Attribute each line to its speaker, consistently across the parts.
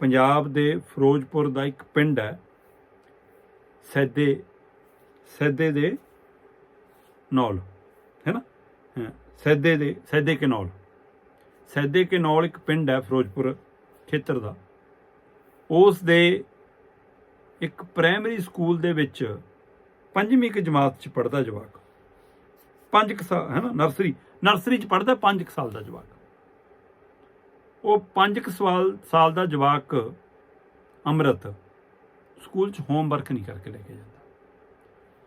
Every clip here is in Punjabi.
Speaker 1: ਪੰਜਾਬ ਦੇ ਫਿਰੋਜ਼ਪੁਰ ਦਾ ਇੱਕ ਪਿੰਡ ਹੈ, ਸੈਦੇ ਸੈਦੇ ਦੇ ਨੌਲ, ਹੈ ਨਾ? ਸੈਦੇ ਦੇ, ਸੈਦੇ ਕੇ ਨੌਲ। ਸੈਦੇ ਕੇ ਨੌਲ ਇੱਕ ਪਿੰਡ ਹੈ ਫਿਰੋਜ਼ਪੁਰ ਖੇਤਰ ਦਾ। ਉਸ ਦੇ ਇੱਕ ਪ੍ਰਾਇਮਰੀ ਸਕੂਲ ਦੇ ਵਿੱਚ ਪੰਜਵੀਂ ਕੁ ਜਮਾਤ 'ਚ ਪੜਦਾ ਜਵਾਕ। ਪੰਜ ਕੁ ਸਾਲ ਹੈ ਨਾ, ਨਰਸਰੀ ਨਰਸਰੀ 'ਚ ਪੜਦਾ ਪੰਜ ਕੁ ਸਾਲ ਦਾ ਜਵਾਕ। ਉਹ ਪੰਜ ਕੁ ਸਵਾਲ, ਸਾਲ ਦਾ ਜਵਾਕ ਅੰਮ੍ਰਿਤ ਸਕੂਲ 'ਚ ਹੋਮਵਰਕ ਨਹੀਂ ਕਰਕੇ ਲੈ ਕੇ ਜਾਂਦਾ।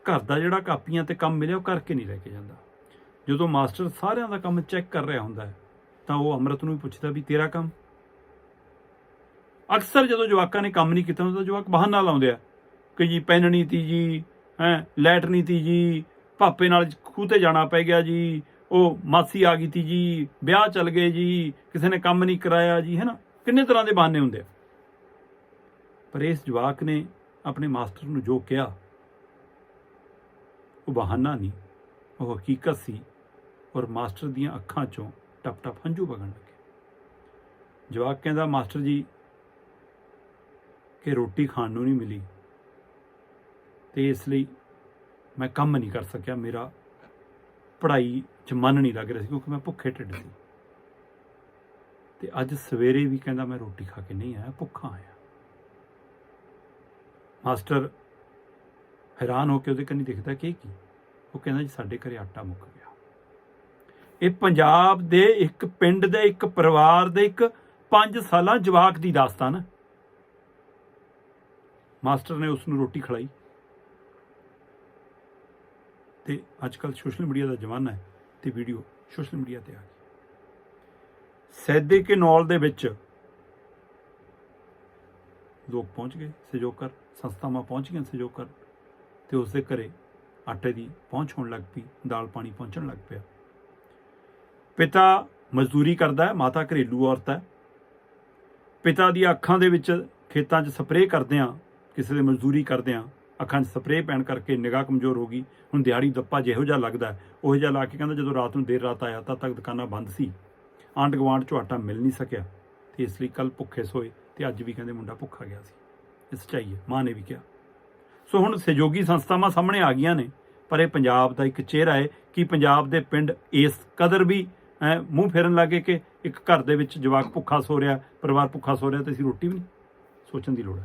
Speaker 1: ਘਰ ਦਾ ਜਿਹੜਾ ਕਾਪੀਆਂ ਤੇ ਕੰਮ ਮਿਲਿਆ ਉਹ ਕਰਕੇ ਨਹੀਂ ਲੈ ਕੇ ਜਾਂਦਾ। ਜਦੋਂ ਮਾਸਟਰ ਸਾਰਿਆਂ ਦਾ ਕੰਮ ਚੈੱਕ ਕਰ ਰਿਹਾ ਹੁੰਦਾ ਹੈ, ਤਾਂ ਉਹ ਅੰਮ੍ਰਿਤ ਨੂੰ ਵੀ ਪੁੱਛਦਾ ਵੀ ਤੇਰਾ ਕੰਮ? ਅਕਸਰ ਜਦੋਂ ਜਵਾਕਾਂ ਨੇ ਕੰਮ ਨਹੀਂ ਕੀਤਾ ਹੁੰਦਾ, ਤਾਂ ਜਵਾਕ ਬਹਾਨਾ ਲਾਉਂਦੇ ਆ ਕਿ ਜੀ ਪੈਨ ਨਹੀਂ ਤੀ ਜੀ, ਹੈ, ਲੈਟ ਨਹੀਂ ਤੀ ਜੀ ਪਾਪੇ ਨਾਲ ਖੂਹ ਤੇ ਜਾਣਾ ਪੈ ਗਿਆ ਜੀ ਉਹ ਮਾਸੀ ਆ ਗਈ ਤੀ ਜੀ, ਵਿਆਹ ਚੱਲ ਗਏ ਜੀ, ਕਿਸੇ ਨੇ ਕੰਮ ਨਹੀਂ ਕਰਾਇਆ ਜੀ, ਹੈ ਨਾ? ਕਿੰਨੇ ਤਰ੍ਹਾਂ ਦੇ ਬਹਾਨੇ ਹੁੰਦੇ ਆ? ਪਰ ਇਸ ਜਵਾਕ ਨੇ ਆਪਣੇ ਮਾਸਟਰ ਨੂੰ ਜੋ ਕਿਹਾ, ਉਹ ਬਹਾਨਾ ਨਹੀਂ, ਉਹ ਹਕੀਕਤ ਸੀ ਔਰ ਮਾਸਟਰ ਦੀਆਂ ਅੱਖਾਂ ਚੋਂ ਟਪ ਟਪ ਹੰਝੂ ਵਗਣ ਲੱਗੇ। ਜਵਾਕ ਕਹਿੰਦਾ, ਮਾਸਟਰ ਜੀ, ਕਿ ਰੋਟੀ ਖਾਣ ਨੂੰ ਨਹੀਂ ਮਿਲੀ ਤੇ ਇਸ ਲਈ ਮੈਂ ਕੰਮ ਨਹੀਂ ਕਰ ਸਕਿਆ, ਮੇਰਾ ਪੜ੍ਹਾਈ 'ਚ ਮਨ ਨਹੀਂ ਲੱਗ ਰਿਹਾ ਸੀ ਕਿਉਂਕਿ ਮੈਂ ਭੁੱਖੇ ਢਿੱਡ ਸੀ। ਤੇ ਅੱਜ ਸਵੇਰੇ ਵੀ ਕਹਿੰਦਾ ਮੈਂ ਰੋਟੀ ਖਾ ਕੇ ਨਹੀਂ ਆਇਆ, ਭੁੱਖਾ ਆਇਆ। ਮਾਸਟਰ ਹੈਰਾਨ ਹੋ ਕੇ ਉਹਦੇ ਕੰਨੀ ਦਿਖਦਾ ਕਿ ਕੀ? ਉਹ ਕਹਿੰਦਾ ਜੀ ਸਾਡੇ ਘਰੇ ਆਟਾ ਮੁੱਕ ਗਿਆ। ਇਹ ਪੰਜਾਬ ਦੇ ਇੱਕ ਪਿੰਡ ਦੇ ਇੱਕ ਪਰਿਵਾਰ ਦੇ ਇੱਕ 5 ਸਾਲਾਂ ਜਵਾਕ ਦੀ ਦਾਸਤਾਨ। ਹੈ ਮਾਸਟਰ ਨੇ ਉਸ ਨੂੰ ਰੋਟੀ ਖਿਲਾਈ। ਤੇ ਅੱਜ ਕੱਲ ਸੋਸ਼ਲ ਮੀਡੀਆ ਦਾ ਜ਼ਮਾਨਾ ਹੈ ਤੇ ਵੀਡੀਓ ਸੋਸ਼ਲ ਮੀਡੀਆ ਤੇ ਆ ਗਈ। ਸੈਦੇ ਕੇ ਨੌਲ ਦੇ ਵਿੱਚ ਲੋਕ ਪਹੁੰਚ ਗਏ ਸਹਿਯੋਗ ਕਰ ਸੰਸਥਾਵਾਂ ਪਹੁੰਚ ਗਈਆਂ ਸਹਿਯੋਗ ਕਰ ਤੇ ਉਸ ਦੇ ਘਰੇ ਆਟੇ ਦੀ ਪਹੁੰਚ ਹੋਣ ਲੱਗ ਪਈ, ਦਾਲ ਪਾਣੀ ਪਹੁੰਚਣ ਲੱਗ ਪਿਆ। ਪਿਤਾ ਮਜ਼ਦੂਰੀ ਕਰਦਾ ਹੈ, ਮਾਤਾ ਘਰੇਲੂ ਔਰਤ ਹੈ। ਪਿਤਾ ਦੀਆਂ ਅੱਖਾਂ ਦੇ ਵਿੱਚ ਖੇਤਾਂ 'ਚ ਸਪਰੇਅ ਕਰਦੇ ਆ ਕਿਸੇ ਦੇ ਮਜ਼ਦੂਰੀ ਕਰਦੇ ਆ ਅੱਖਾਂ 'ਚ ਸਪਰੇਅ ਪੈਣ ਕਰਕੇ ਨਿਗਾਹ ਕਮਜ਼ੋਰ ਹੋ ਗਈ। ਹੁਣ ਦਿਹਾੜੀ ਦੱਪਾ ਜਿਹੋ ਜਿਹਾ ਲੱਗਦਾ ਉਹੋ ਜਿਹਾ ਲਾ ਕੇ ਕਹਿੰਦਾ ਜਦੋਂ ਰਾਤ ਨੂੰ ਦੇਰ ਰਾਤ ਆਇਆ ਤਾਂ ਤੱਕ ਦੁਕਾਨਾਂ ਬੰਦ ਸੀ। ਆਂਢ ਗੁਆਂਢ 'ਚੋਂ ਆਟਾ ਮਿਲ ਨਹੀਂ ਸਕਿਆ। ਤੇ ਇਸ ਲਈ ਕੱਲ ਭੁੱਖੇ ਸੋਏ ਤੇ ਅੱਜ ਵੀ ਕਹਿੰਦੇ ਮੁੰਡਾ ਭੁੱਖਾ ਗਿਆ ਸੀ। ਇਹ ਸੱਚਾਈ ਹੈ ਮਾਂ ਨੇ ਵੀ ਕਿਹਾ। ਸੋ ਹੁਣ ਸਹਿਯੋਗੀ ਸੰਸਥਾਵਾਂ ਸਾਹਮਣੇ ਆ ਗਈਆਂ ਨੇ ਪਰ ਇਹ ਪੰਜਾਬ ਦਾ ਇੱਕ ਚਿਹਰਾ ਹੈ ਕਿ ਪੰਜਾਬ ਦੇ ਪਿੰਡ ਇਸ ਕਦਰ ਵੀ ਹੈਂ, ਮੂੰਹ ਫੇਰਨ ਲੱਗੇ ਕਿ ਇੱਕ ਘਰ ਦੇ ਵਿੱਚ ਜਵਾਕ ਭੁੱਖਾ ਸੋ ਰਿਹਾ ਪਰਿਵਾਰ ਭੁੱਖਾ ਸੋ ਰਿਹਾ ਤੇ ਅਸੀਂ ਰੋਟੀ ਵੀ ਨਹੀਂ ਸੋਚਣ ਦੀ ਲੋੜ ਹੈ।